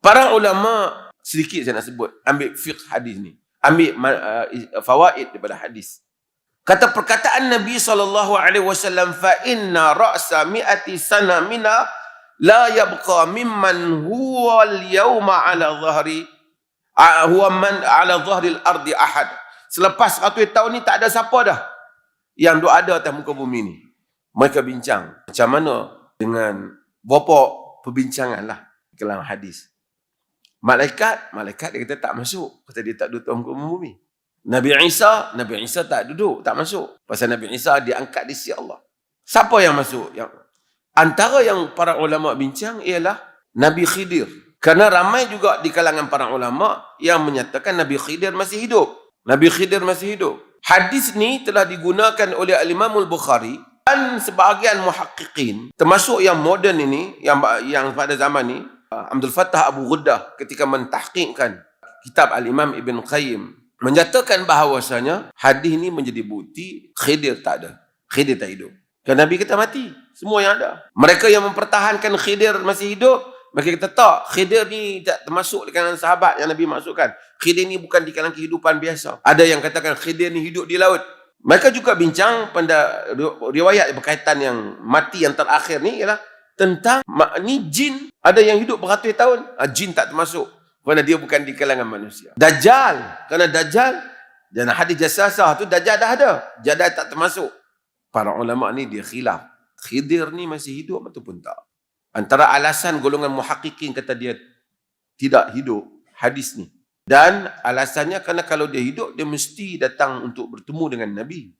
Para ulama sedikit saya nak sebut ambil fiqh hadis ni. Ambil uh, fawaid daripada hadis. Kata perkataan Nabi sallallahu alaihi wasallam fa inna ra'sa mi'ati sana mina la yabqa mimman huwa al-yawma ala dhahri ah, huwa man ala dhahri al-ardi ahad. Selepas 100 tahun ni tak ada siapa dah yang duk ada atas muka bumi ni. Mereka bincang macam mana dengan berapa perbincangan lah dalam hadis. Malaikat, malaikat dia kata tak masuk. Kata dia tak duduk atas muka bumi. Nabi Isa, Nabi Isa tak duduk, tak masuk. Pasal Nabi Isa diangkat di sisi Allah. Siapa yang masuk? Yang antara yang para ulama bincang ialah Nabi Khidir. Kerana ramai juga di kalangan para ulama yang menyatakan Nabi Khidir masih hidup. Nabi Khidir masih hidup. Hadis ni telah digunakan oleh Al-Imam Al-Bukhari dan sebahagian muhaqqiqin termasuk yang moden ini yang yang pada zaman ni Abdul Fattah Abu Ghuddah ketika mentahqiqkan kitab Al-Imam Ibn Qayyim menyatakan bahawasanya hadis ini menjadi bukti Khidir tak ada. Khidir tak hidup. Kerana Nabi kata mati. Semua yang ada. Mereka yang mempertahankan Khidir masih hidup, mereka kata tak. Khidir ni tak termasuk di kalangan sahabat yang Nabi masukkan. Khidir ni bukan di kalangan kehidupan biasa. Ada yang katakan Khidir ni hidup di laut. Mereka juga bincang pada riwayat berkaitan yang mati yang terakhir ni ialah tentang ni jin ada yang hidup beratus tahun. Ah, jin tak termasuk. Kerana dia bukan di kalangan manusia. Dajjal. Kerana Dajjal. Dan hadis jasasah tu Dajjal dah ada. Dajjal tak termasuk. Para ulama ni dia khilaf. Khidir ni masih hidup ataupun tak. Antara alasan golongan muhakkikin kata dia tidak hidup hadis ni. Dan alasannya kerana kalau dia hidup, dia mesti datang untuk bertemu dengan Nabi.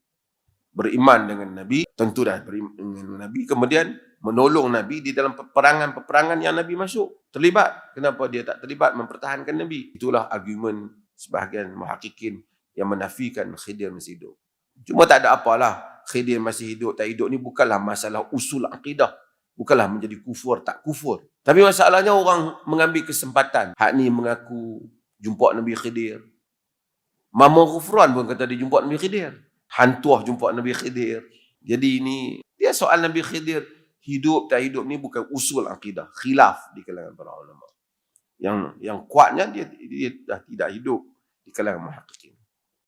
Beriman dengan Nabi. Tentu dah beriman dengan Nabi. Kemudian menolong Nabi di dalam peperangan-peperangan yang Nabi masuk. Terlibat. Kenapa dia tak terlibat mempertahankan Nabi? Itulah argumen sebahagian muhakikin yang menafikan Khidir masih hidup. Cuma tak ada apalah. Khidir masih hidup, tak hidup ni bukanlah masalah usul akidah. Bukanlah menjadi kufur, tak kufur. Tapi masalahnya orang mengambil kesempatan. Hak ni mengaku jumpa Nabi Khidir. Mama Kufran pun kata dia jumpa Nabi Khidir. Hantuah jumpa Nabi Khidir. Jadi ini, dia soal Nabi Khidir hidup tak hidup ni bukan usul akidah, khilaf di kalangan para ulama. Yang yang kuatnya dia dia dah tidak hidup di kalangan muhakkik.